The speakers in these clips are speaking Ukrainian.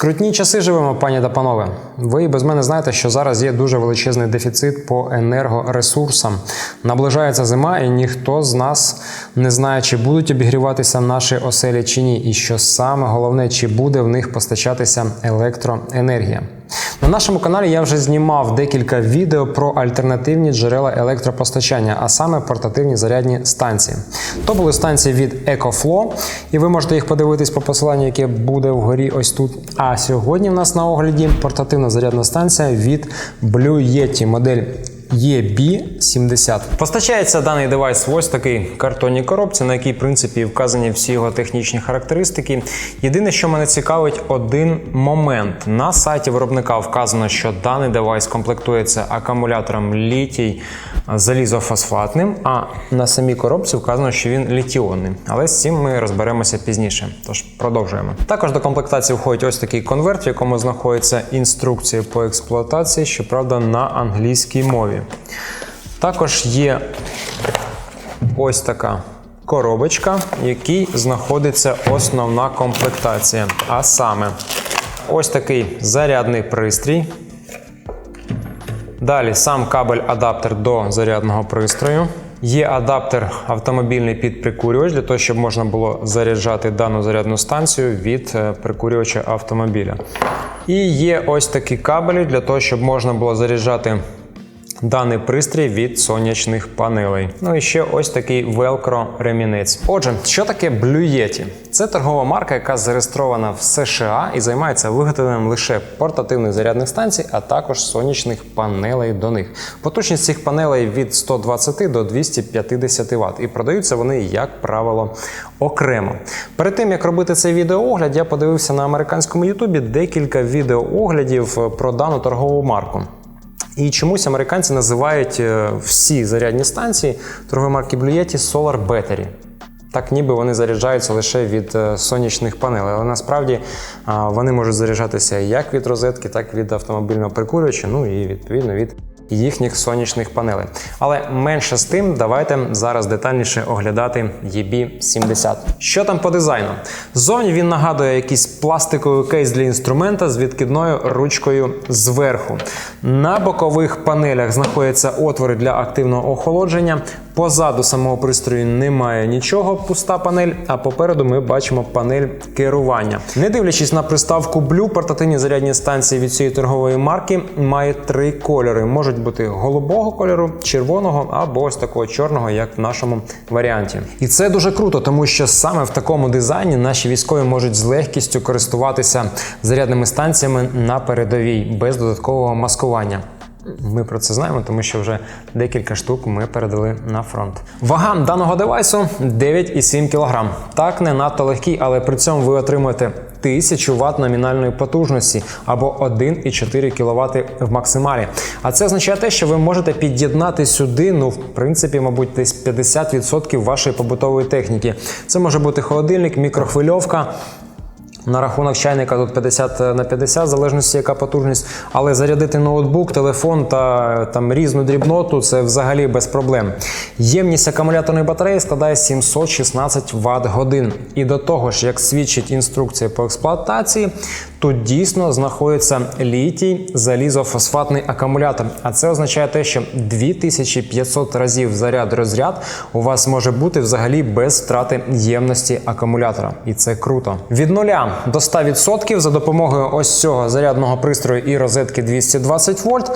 Скрутні часи живемо, пані та панове. Ви без мене знаєте, що зараз є дуже величезний дефіцит по енергоресурсам. Наближається зима, і ніхто з нас не знає, чи будуть обігріватися наші оселі чи ні. І що саме головне, чи буде в них постачатися електроенергія. На нашому каналі я вже знімав декілька відео про альтернативні джерела електропостачання, а саме портативні зарядні станції. То були станції від EcoFlow, і ви можете їх подивитись по посиланню, яке буде вгорі ось тут. А сьогодні в нас на огляді портативна зарядна станція від Blue Yeti модель EB70. Постачається даний девайс в ось такій картонній коробці, на якій в принципі вказані всі його технічні характеристики. Єдине, що мене цікавить, один момент. На сайті виробника вказано, що даний девайс комплектується акумулятором літій залізофосфатним, а на самій коробці вказано, що він літіонний. Але з цим ми розберемося пізніше. Тож продовжуємо. Також до комплектації входить ось такий конверт, в якому знаходиться інструкція по експлуатації, щоправда, на англійській мові. Також є ось така коробочка, в якій знаходиться основна комплектація. А саме ось такий зарядний пристрій. Далі сам кабель-адаптер до зарядного пристрою. Є адаптер автомобільний під прикурювач для того, щоб можна було заряджати дану зарядну станцію від е, прикурювача автомобіля. І є ось такі кабелі для того, щоб можна було заряджати даний пристрій від сонячних панелей. Ну і ще ось такий велкро ремінець. Отже, що таке Blue Yeti? Це торгова марка, яка зареєстрована в США і займається виготовленням лише портативних зарядних станцій, а також сонячних панелей до них. Потужність цих панелей від 120 до 250 Вт. І продаються вони, як правило, окремо. Перед тим як робити цей відеоогляд, я подивився на американському Ютубі декілька відеооглядів про дану торгову марку. І чомусь американці називають е, всі зарядні станції торгової марки Yeti Solar Battery. Так, ніби вони заряджаються лише від е, сонячних панелей, але насправді вони можуть заряджатися як від розетки, так і від автомобільного прикурювача, ну і відповідно від їхніх сонячних панелей. Але менше з тим, давайте зараз детальніше оглядати EB70. Що там по дизайну? Ззовні він нагадує якийсь пластиковий кейс для інструмента з відкидною ручкою зверху. На бокових панелях знаходяться отвори для активного охолодження. Позаду самого пристрою немає нічого, пуста панель, а попереду ми бачимо панель керування. Не дивлячись на приставку Blue, портативні зарядні станції від цієї торгової марки мають три кольори. Можуть бути голубого кольору, червоного або ось такого чорного, як в нашому варіанті. І це дуже круто, тому що саме в такому дизайні наші військові можуть з легкістю користуватися зарядними станціями на передовій без додаткового маскування. Ми про це знаємо, тому що вже декілька штук ми передали на фронт. Вага даного девайсу 9,7 кг. Так, не надто легкий, але при цьому ви отримуєте 1000 Вт номінальної потужності або 1,4 кВт в максималі. А це означає те, що ви можете під'єднати сюди, ну, в принципі, мабуть, десь 50% вашої побутової техніки. Це може бути холодильник, мікрохвильовка. На рахунок чайника тут 50 на 50, в залежності яка потужність, але зарядити ноутбук, телефон та там різну дрібноту це взагалі без проблем. Ємність акумуляторної батареї складає 716 Вт годин. І до того ж, як свідчить інструкція по експлуатації, тут дійсно знаходиться літій залізофосфатний акумулятор. А це означає те, що 2500 разів заряд-розряд у вас може бути взагалі без втрати ємності акумулятора. І це круто. Від нуля до 100% за допомогою ось цього зарядного пристрою і розетки 220 вольт.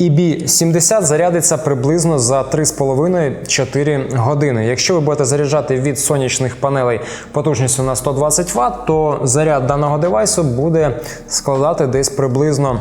EB70 зарядиться приблизно за 3,5-4 години. Якщо ви будете заряджати від сонячних панелей потужністю на 120 Вт, то заряд даного девайсу буде складати десь приблизно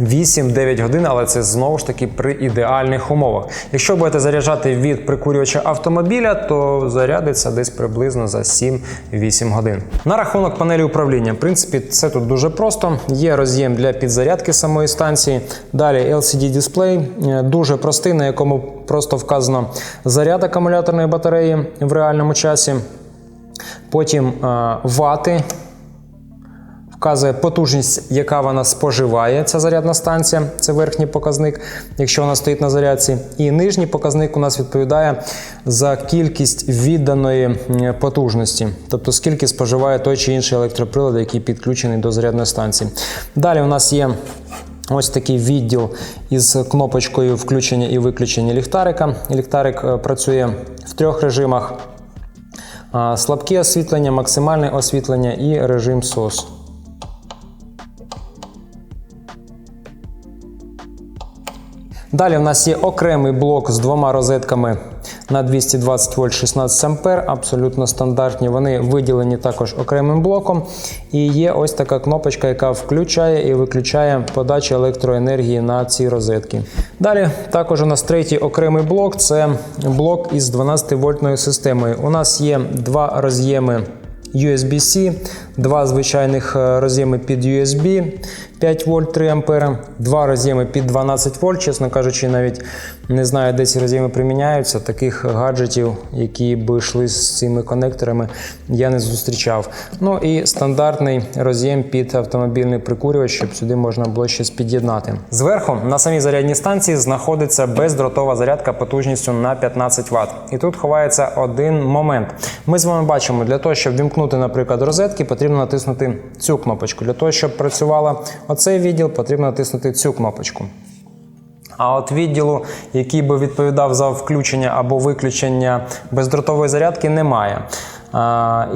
8-9 годин, але це знову ж таки при ідеальних умовах. Якщо будете заряджати від прикурювача автомобіля, то зарядиться десь приблизно за 7-8 годин. На рахунок панелі управління, в принципі, це тут дуже просто. Є роз'єм для підзарядки самої станції. Далі LCD-дисплей, дуже простий, на якому просто вказано заряд акумуляторної батареї в реальному часі. Потім вати Вказує потужність, яка вона споживає, ця зарядна станція, це верхній показник, якщо вона стоїть на зарядці. І нижній показник у нас відповідає за кількість відданої потужності, тобто скільки споживає той чи інший електроприлад, який підключений до зарядної станції. Далі у нас є Ось такий відділ із кнопочкою включення і виключення ліхтарика. Ліхтарик е, працює в трьох режимах: слабке освітлення, максимальне освітлення і режим SOS. Далі в нас є окремий блок з двома розетками на 220 вольт 16 ампер, абсолютно стандартні. Вони виділені також окремим блоком. І є ось така кнопочка, яка включає і виключає подачу електроенергії на ці розетки. Далі також у нас третій окремий блок це блок із 12 вольтною системою. У нас є два роз'єми. USB-C, два звичайних е, роз'єми під USB 5 вольт 3 ампера, два роз'єми під 12 вольт. Чесно кажучи, навіть не знаю, де ці роз'єми приміняються. Таких гаджетів, які би йшли з цими конекторами, я не зустрічав. Ну і стандартний роз'єм під автомобільний прикурювач, щоб сюди можна було щось під'єднати. Зверху на самій зарядній станції знаходиться бездротова зарядка потужністю на 15 Вт. І тут ховається один момент. Ми з вами бачимо, для того, щоб вімкнути, наприклад, розетки, потрібно натиснути цю кнопочку. Для того, щоб працювала оцей відділ, потрібно натиснути цю кнопочку. А от відділу, який би відповідав за включення або виключення бездротової зарядки, немає.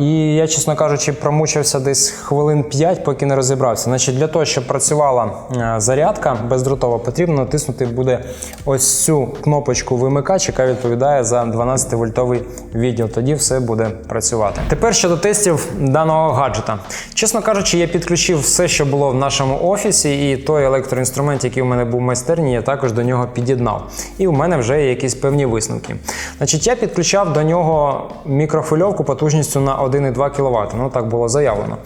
І я, чесно кажучи, промучився десь хвилин 5, поки не розібрався. Значить, для того, щоб працювала е, зарядка бездротова, потрібно натиснути буде ось цю кнопочку вимикач, яка відповідає за 12-вольтовий відділ. Тоді все буде працювати. Тепер щодо тестів даного гаджета. Чесно кажучи, я підключив все, що було в нашому офісі, і той електроінструмент, який у мене був в майстерні, я також до нього під'єднав. І у мене вже є якісь певні висновки. Значить, я підключав до нього мікрохвильовку потужністю на 1,2 кВт. Ну так було заявлено.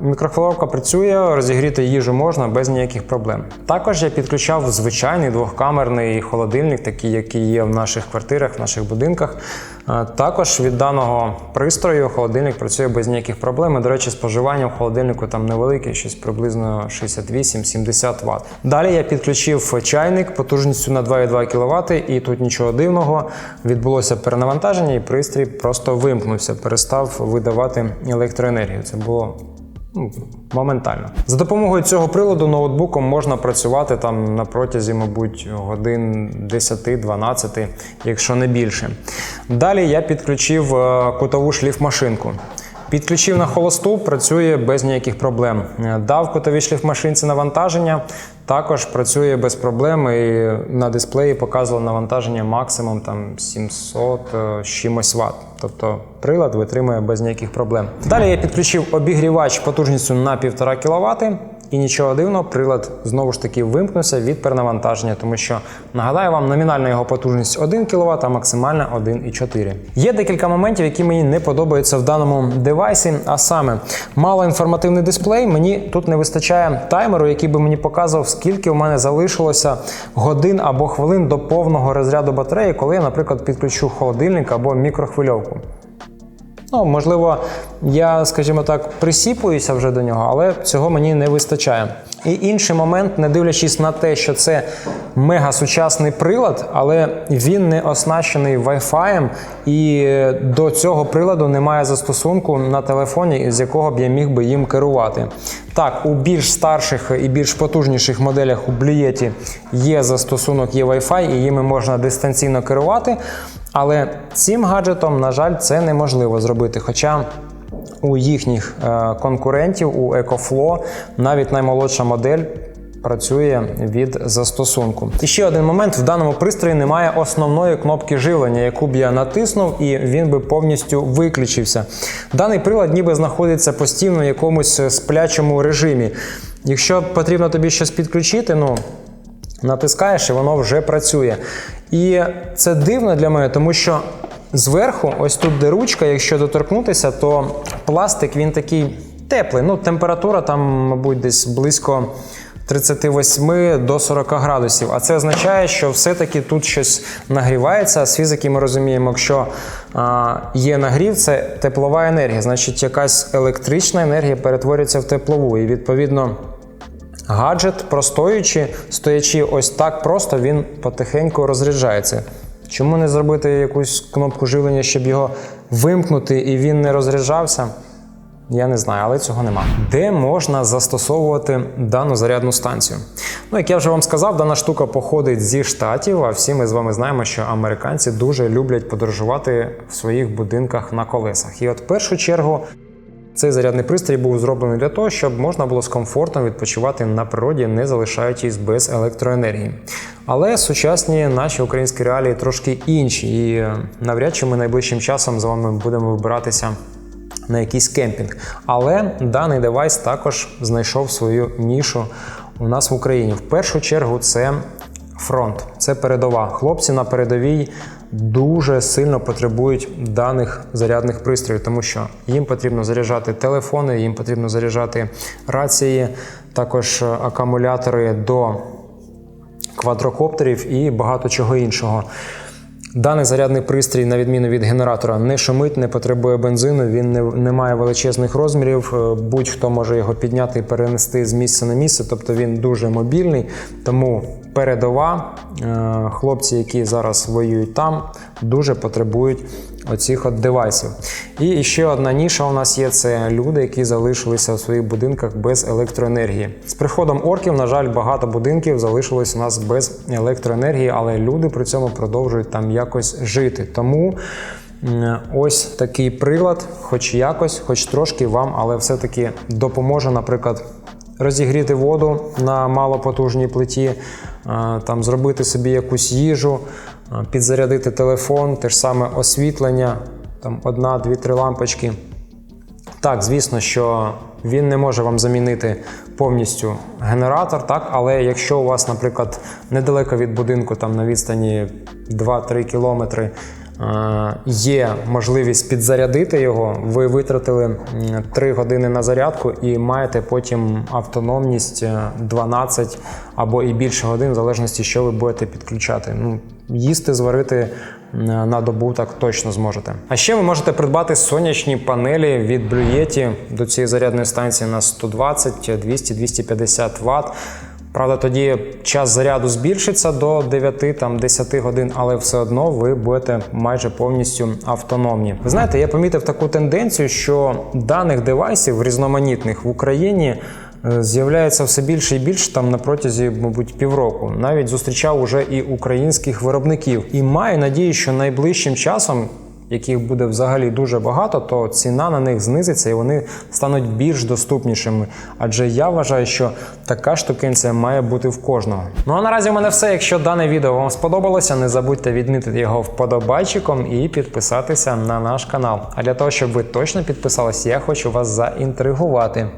Мікрохвиловка працює, розігріти їжу можна без ніяких проблем. Також я підключав звичайний двохкамерний холодильник, такий, який є в наших квартирах, в наших будинках. А, Також від даного пристрою холодильник працює без ніяких проблем. До речі, споживання в холодильнику там невелике, щось приблизно 68-70 Вт. Далі я підключив чайник потужністю на 2,2 кВт, і тут нічого дивного. Відбулося перенавантаження, і пристрій просто вимкнувся, перестав видавати електроенергію. Це було моментально. За допомогою цього приладу ноутбуком можна працювати там на протязі, мабуть, годин 10-12, якщо не більше. Далі я підключив е, кутову шліфмашинку. Підключив на холосту, працює без ніяких проблем. Е, Дав кутовій шліфмашинці навантаження, також працює без проблем і на дисплеї показувало навантаження максимум там 700 е, чимось Вт. Тобто прилад витримує без ніяких проблем. Далі я підключив обігрівач потужністю на 1,5 кВт. І нічого дивного, прилад знову ж таки вимкнувся від перенавантаження, тому що нагадаю вам, номінальна його потужність 1 кВт, а максимальна 1,4. Є декілька моментів, які мені не подобаються в даному девайсі. А саме малоінформативний дисплей. Мені тут не вистачає таймеру, який би мені показував, скільки у мене залишилося годин або хвилин до повного розряду батареї, коли я, наприклад, підключу холодильник або мікрохвильовку. Ну, можливо, я, скажімо так, присіпуюся вже до нього, але цього мені не вистачає. І інший момент, не дивлячись на те, що це мега сучасний прилад, але він не оснащений Wi-Fi, і до цього приладу немає застосунку на телефоні, з якого б я міг би їм керувати. Так, у більш старших і більш потужніших моделях у Блієті є застосунок, є Wi-Fi, і їми можна дистанційно керувати. Але цим гаджетом, на жаль, це неможливо зробити. Хоча у їхніх е, конкурентів, у EcoFlow, навіть наймолодша модель. Працює від застосунку. І ще один момент: в даному пристрої немає основної кнопки живлення, яку б я натиснув, і він би повністю виключився. Даний прилад ніби знаходиться постійно в якомусь сплячому режимі. Якщо потрібно тобі щось підключити, ну натискаєш і воно вже працює. І це дивно для мене, тому що зверху, ось тут де ручка, якщо доторкнутися, то пластик він такий теплий. Ну, температура там, мабуть, десь близько 38 до 40 градусів. А це означає, що все-таки тут щось нагрівається. З фізики ми розуміємо, якщо а, є нагрів, це теплова енергія, значить якась електрична енергія перетворюється в теплову. І відповідно. Гаджет, простоючи, стоячи ось так просто, він потихеньку розряджається. Чому не зробити якусь кнопку живлення, щоб його вимкнути і він не розряджався? Я не знаю, але цього нема. Де можна застосовувати дану зарядну станцію? Ну, як я вже вам сказав, дана штука походить зі штатів, а всі ми з вами знаємо, що американці дуже люблять подорожувати в своїх будинках на колесах. І от в першу чергу цей зарядний пристрій був зроблений для того, щоб можна було з комфортом відпочивати на природі, не залишаючись без електроенергії. Але сучасні наші українські реалії трошки інші, і е, навряд чи ми найближчим часом з вами будемо вибиратися на якийсь кемпінг. Але даний девайс також знайшов свою нішу у нас в Україні. В першу чергу це фронт, це передова. Хлопці на передовій дуже сильно потребують даних зарядних пристроїв, тому що їм потрібно заряджати телефони, їм потрібно заряджати рації, також е, акумулятори до квадрокоптерів і багато чого іншого. Даний зарядний пристрій, на відміну від генератора, не шумить, не потребує бензину, він не, не має величезних розмірів. е, Будь-хто може його підняти і перенести з місця на місце, тобто він дуже мобільний. Тому передова, е, хлопці, які зараз воюють там, дуже потребують оцих от девайсів. І ще одна ніша у нас є: це люди, які залишилися у своїх будинках без електроенергії. З приходом орків, на жаль, багато будинків залишилось у нас без електроенергії, але люди при цьому продовжують там якось жити. Тому ось такий прилад, хоч якось, хоч трошки вам, але все-таки допоможе, наприклад. Розігріти воду на малопотужній плиті, е, там зробити собі якусь їжу, е, підзарядити телефон, те ж саме освітлення, там одна, дві, три лампочки. Так, звісно, що він не може вам замінити повністю генератор, так, але якщо у вас, наприклад, недалеко від будинку, там на відстані 2-3 кілометри, є можливість підзарядити його, ви витратили 3 години на зарядку і маєте потім автономність е, 12 або і більше годин, в залежності, що ви будете підключати. Ну, їсти, зварити е, на добу так точно зможете. А ще ви можете придбати сонячні панелі від Yeti до цієї зарядної станції на 120, 200, 250 Вт. Правда, тоді час заряду збільшиться до 9-10 годин, але все одно ви будете майже повністю автономні. Ви знаєте, я помітив таку тенденцію, що даних девайсів різноманітних в Україні е, з'являється все більше і більше там на протязі, мабуть, півроку. Навіть зустрічав уже і українських виробників. І маю надію, що найближчим часом. Яких буде взагалі дуже багато, то ціна на них знизиться і вони стануть більш доступнішими. Адже я вважаю, що така штукенція має бути в кожного. Ну а наразі в мене все. Якщо дане відео вам сподобалося, не забудьте відмітити його вподобайчиком і підписатися на наш канал. А для того, щоб ви точно підписалися, я хочу вас заінтригувати.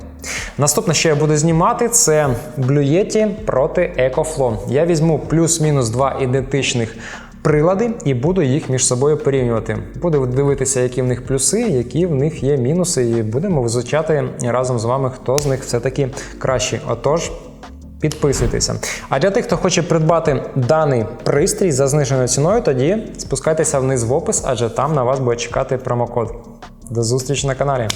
Наступне, що я буду знімати, це Yeti проти EcoFlow. Я візьму плюс-мінус два ідентичних прилади і буду їх між собою порівнювати. Буду дивитися, які в них плюси, які в них є мінуси, і будемо визначати разом з вами, хто з них все-таки кращий. Отож. Підписуйтеся. А для тих, хто хоче придбати даний пристрій за зниженою ціною, тоді спускайтеся вниз в опис, адже там на вас буде чекати промокод. До зустрічі на каналі.